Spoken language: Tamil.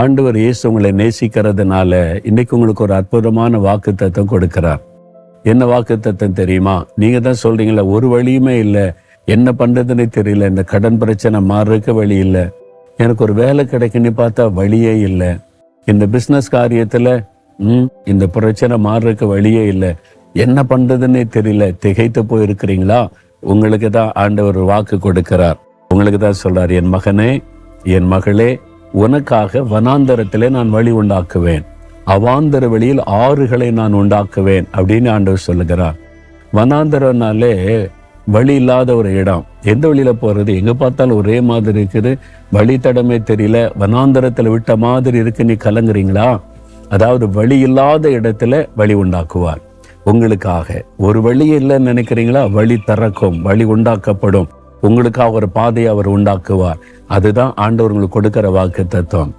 ஆண்டவர் இயேசு உங்களை நேசிக்கிறதுனால இன்னைக்கு உங்களுக்கு ஒரு அற்புதமான வாக்கு தத்துவம் கொடுக்கிறார். என்ன வாக்கு தத்துவம் தெரியுமா? நீங்க தான் சொல்றீங்களா ஒரு வழியுமே இல்லை. என்ன பண்றதுன்னு தெரியல இந்த கடன் பிரச்சனை மாறுறதுக்கு வழி இல்லை. எனக்கு ஒரு வேலை கிடைக்குன்னு பார்த்தா வழியே இல்லை. இந்த பிஸ்னஸ் காரியத்துல ம் இந்த பிரச்சனை மாறுறதுக்கு வழியே இல்லை. என்ன பண்றதுன்னே தெரியல திகைத்து போயிருக்கிறீங்களா? உங்களுக்கு தான் ஆண்டவர் வாக்கு கொடுக்கிறார். உங்களுக்கு தான் சொல்றார் என் மகனே என் மகளே உனக்காக வனாந்தரத்திலே நான் வழி உண்டாக்குவேன். அவாந்தர வழியில் ஆறுகளை நான் உண்டாக்குவேன் அப்படின்னு ஆண்டவர் சொல்லுகிறார். வனாந்தரம்னாலே வழி இல்லாத ஒரு இடம். எந்த வழியில் போகிறது எங்கே பார்த்தாலும் ஒரே மாதிரி இருக்குது. வழித்தடமே தெரியல. வனாந்தரத்தில் விட்ட மாதிரி இருக்கு. நீ கலங்குறீங்களா? அதாவது வழி இல்லாத இடத்துல வழி உண்டாக்குவார். உங்களுக்காக. ஒரு வழி இல்லைன்னு நினைக்கிறீங்களா? வழி திறக்கும். வழி உண்டாக்கப்படும். உங்களுக்காக ஒரு பாதையை அவர் உண்டாக்குவார். அதுதான் ஆண்டவர்களுக்கு கொடுக்கிற வாக்கு தத்துவம்